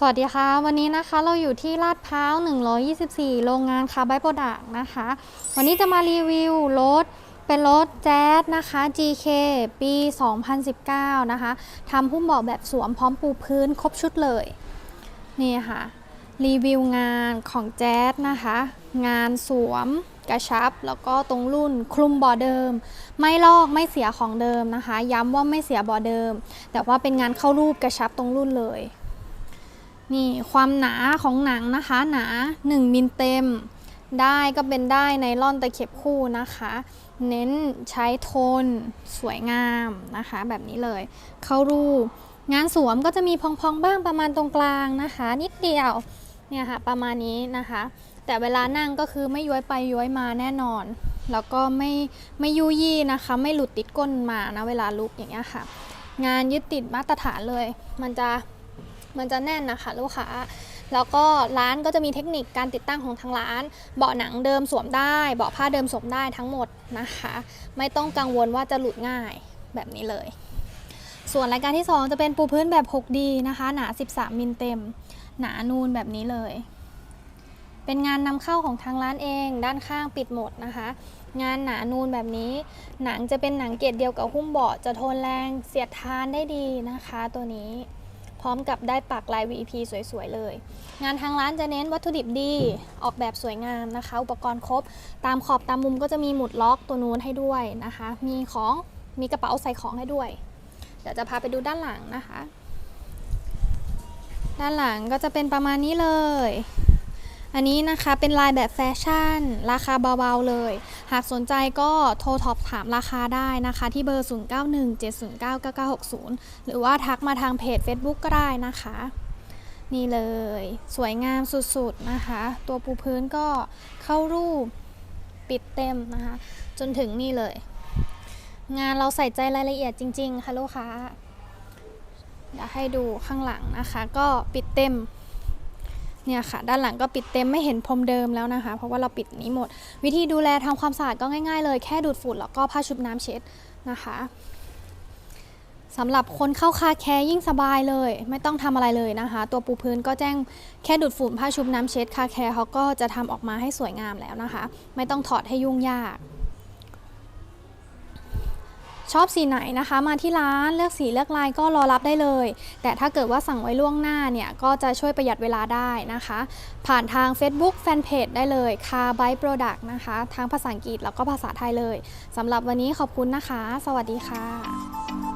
สวัสดีค่ะ วันนี้นะคะเราอยู่ที่ลาดพร้าว 124 โรงงานคาร์ไบโปรดักนะคะ วันนี้จะมารีวิวรถเป็นรถแจ๊สนะคะ GK ปี 2019 นะคะทำพุ่มเบาะแบบสวมพร้อมปูพื้นครบชุดเลย นี่ค่ะ รีวิวงานของแจ๊สนะคะ งานสวมกระชับ แล้วก็ตรงรุ่นคลุมเบาะเดิม ไม่ลอกไม่เสียของเดิมนะคะ ย้ำว่าไม่เสียเบาะเดิม แต่ว่าเป็นงานเข้ารูปกระชับตรงรุ่นเลย นี่ความหนาของหนังนะคะหนา 1 มิลเต็ม ได้ก็เป็นได้ในร่อนตะเข็บคู่นะคะ เน้นใช้โทนสวยงามนะคะ แบบนี้เลย เข้ารูป งานสวมก็จะมีพองๆบ้างประมาณตรงกลางนะคะ นิดเดียวเนี่ยค่ะประมาณนี้นะคะ แต่เวลานั่งก็คือไม่ย้วยไปย้วยมาแน่นอน แล้วก็ไม่ไม่ยุยี่นะคะ ไม่หลุดติดก้นมานะเวลาลุกอย่างเงี้ยค่ะ งานยึดติดมาตรฐานเลย มันจะ มันจะแน่นนะคะลูกค้า แล้วก็ร้านก็จะมีเทคนิคการติดตั้งของทางร้าน เบาะหนังเดิมสวมได้ เบาะผ้าเดิมสวมได้ทั้งหมดนะคะ ไม่ต้องกังวลว่าจะหลุดง่ายแบบนี้เลย ส่วนรายการที่ 2 จะเป็นปูพื้นแบบ 6D นะคะ หนา 13 มิลเต็ม หนานูนแบบนี้เลย เป็นงานนำเข้าของทางร้านเอง ด้านข้างปิดหมดนะคะงานหนานูนแบบนี้ หนังจะเป็นหนังเกรดเดียวกับหุ้มเบาะจะทนแรงเสียดทานได้ดีนะคะตัวนี้ ร้อมกับได้ปักลาย VP สวยๆเลย งานทางร้านจะเน้นวัตถุดิบดีออกแบบสวยงามนะคะ อุปกรณ์ครบ ตามขอบตามมุมก็จะมีหมุดล็อกตัวนู้นให้ด้วยนะคะ มีของมีกระเป๋าใส่ของให้ด้วย เดี๋ยวจะพาไปดูด้านหลังนะคะ ด้านหลังก็จะเป็นประมาณนี้เลย อันนี้นะคะเป็นลายแบบแฟชั่น ราคาเบาๆเลย หากสนใจก็โทรสอบถามราคาได้นะคะ ที่เบอร์ 0917099960 หรือว่าทักมาทางเพจ Facebook ก็ได้นะคะ นี่เลย สวยงามสุดๆนะคะ ตัวปูพื้นก็เข้ารูปปิดเต็มนะคะ จนถึงนี่เลย งานเราใส่ใจรายละเอียดจริง ๆ ค่ะลูกค้าเดี๋ยวให้ดูข้างหลังนะคะ ก็ปิดเต็ม เนี่ยค่ะ ด้านหลังก็ปิดเต็มไม่เห็นพรมเดิมแล้วนะคะ เพราะว่าเราปิดนี้หมด วิธีดูแลทำความสะอาดก็ง่าย ๆ เลยแค่ดูดฝุ่นแล้วก็ผ้าชุบน้ำเช็ดนะคะสำหรับคนเข้าคาแคร์ยิ่งสบายเลย ไม่ต้องทำอะไรเลยนะคะ ตัวปูพื้นก็แจ้งแค่ดูดฝุ่นผ้าชุบน้ำเช็ดคาแคร์เขาก็จะทำออกมาให้สวยงามแล้วนะคะ ไม่ต้องถอดให้ยุ่งยาก ชอบสีไหนนะคะ มาที่ร้านเลือกสีเลือกลายก็รอรับได้เลย แต่ถ้าเกิดว่าสั่งไว้ล่วงหน้าเนี่ย ก็จะช่วยประหยัดเวลาได้นะคะ ผ่านทาง Facebook Fanpage ได้เลย Car Bike Product นะคะ ทั้งภาษาอังกฤษแล้วก็ภาษาไทยเลยสำหรับวันนี้ขอบคุณนะคะ สวัสดีค่ะ